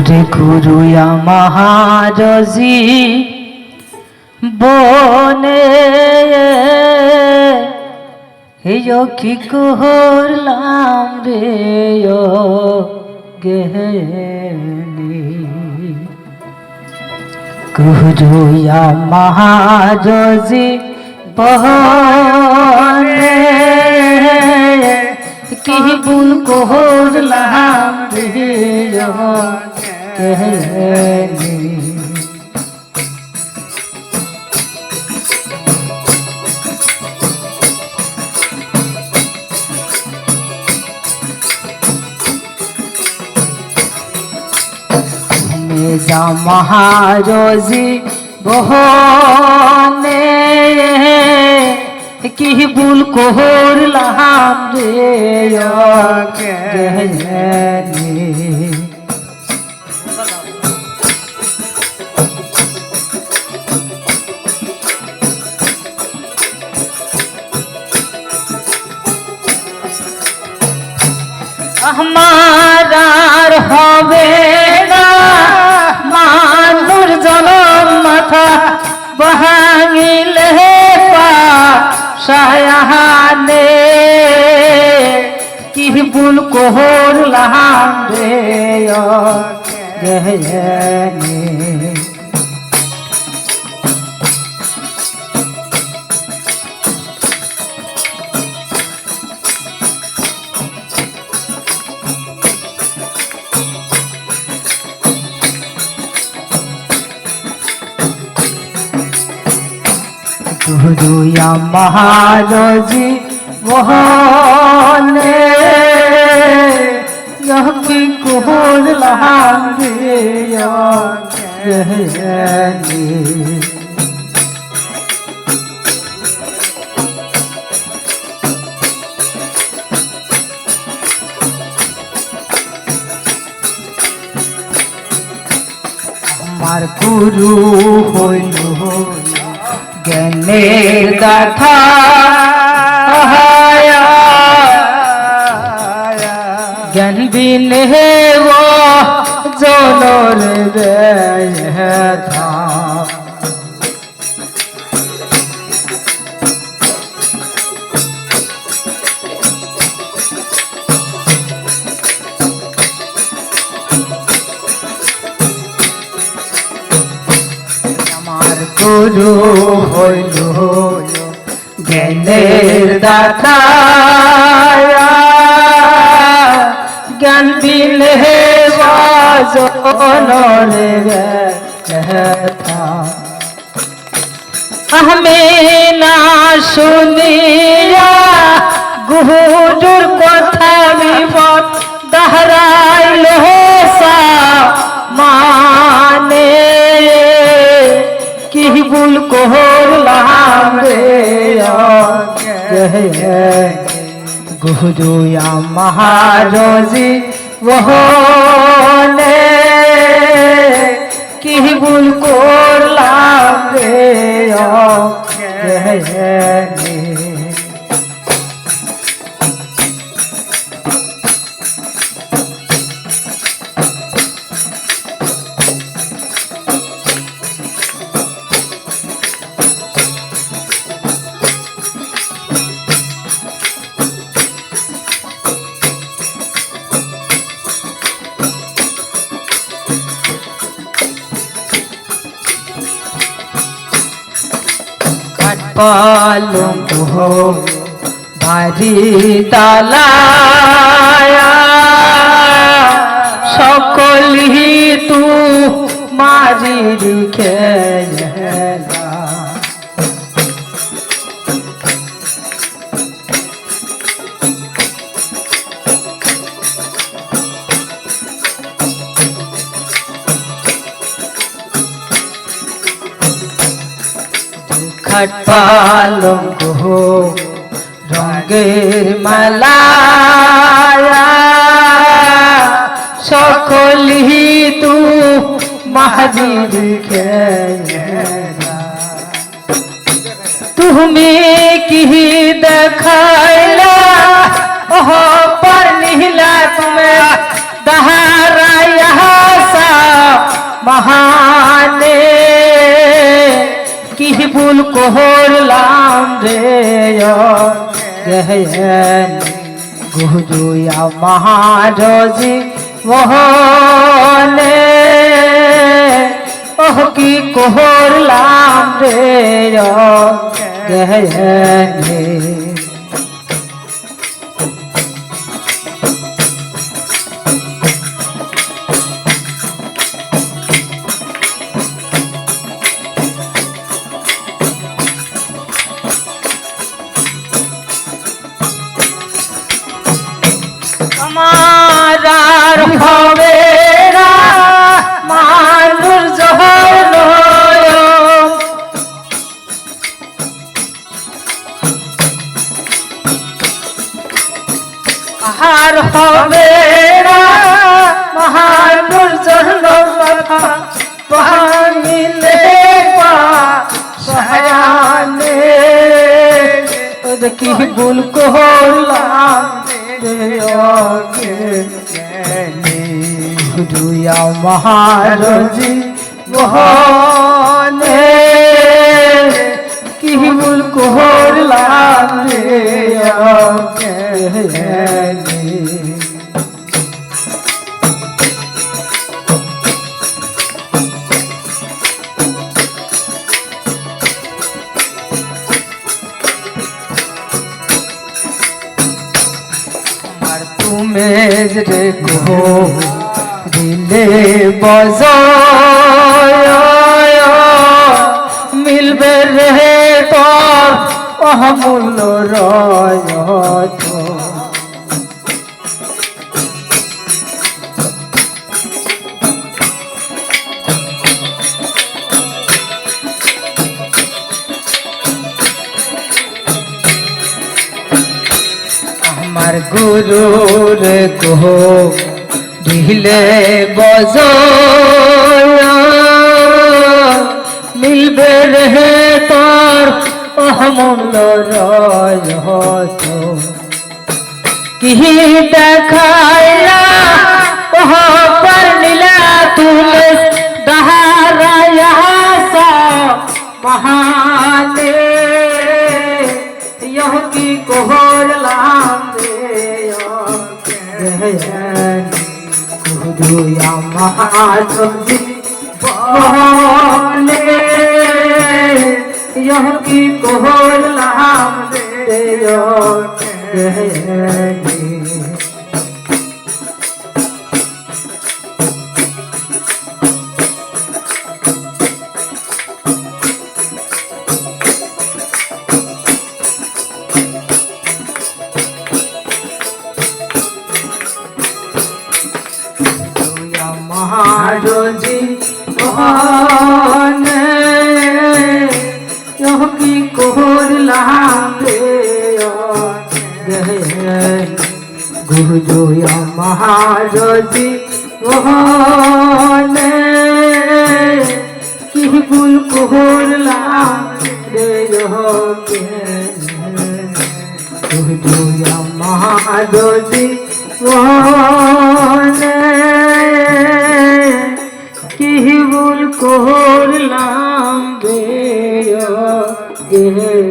ওরে গুরুয়া মহারজি বনে, হেয় কি করলাম রে গেলি গুরুয়া মহারজি বনে, কি বুল করলাম রে গেলি মেজা মহারজি বহনে কি ভুল করলাম রে ভাঙিলে পা সায়াহানে কি ভুল লাহাম রে মহারজি মোহনে। কি করলাম রে গেলি আমার গুরু হইল জ্ঞানের গাথা জ্ঞান বিনে ও জনর ব্যথা আমার গুরু হইল, জ্ঞানের দাতা। জ্ঞান দিলে ব্যথা। আমি না শুনিয়া গুহুজুর কথা বিপদ দাহরাইল সা মানে করলাম রে গুরুয়া মহারজি ওহনে কি ভুল করলাম পালঙ্ক ভারি তালায়া। সকলি তু মারি খেলা পালঙ্ক রঙের মালা সকলি তু মাহাদির খেলা তুমি করলাম রে গুরু মহারজি মোহনে ওহ কি করলাম রে রে ওদ কি ভুল করলাম হুজুয়া মহারজি মোহনে কি ভুল করলাম রে আমার তুমি রে কো দিলে বজায় মিলবে রে তোর অহমূল্য রয়। গুরুর কহ দিলে বজ মিলবে রে তার অহমল রয় কি দেখাইয়া I've কি করলাম গুরুজয়া মহারজি ওহনে কি ভুল করলাম রে গুরুজয়া মহারজি ওহনে কি ভুল করলাম রে বে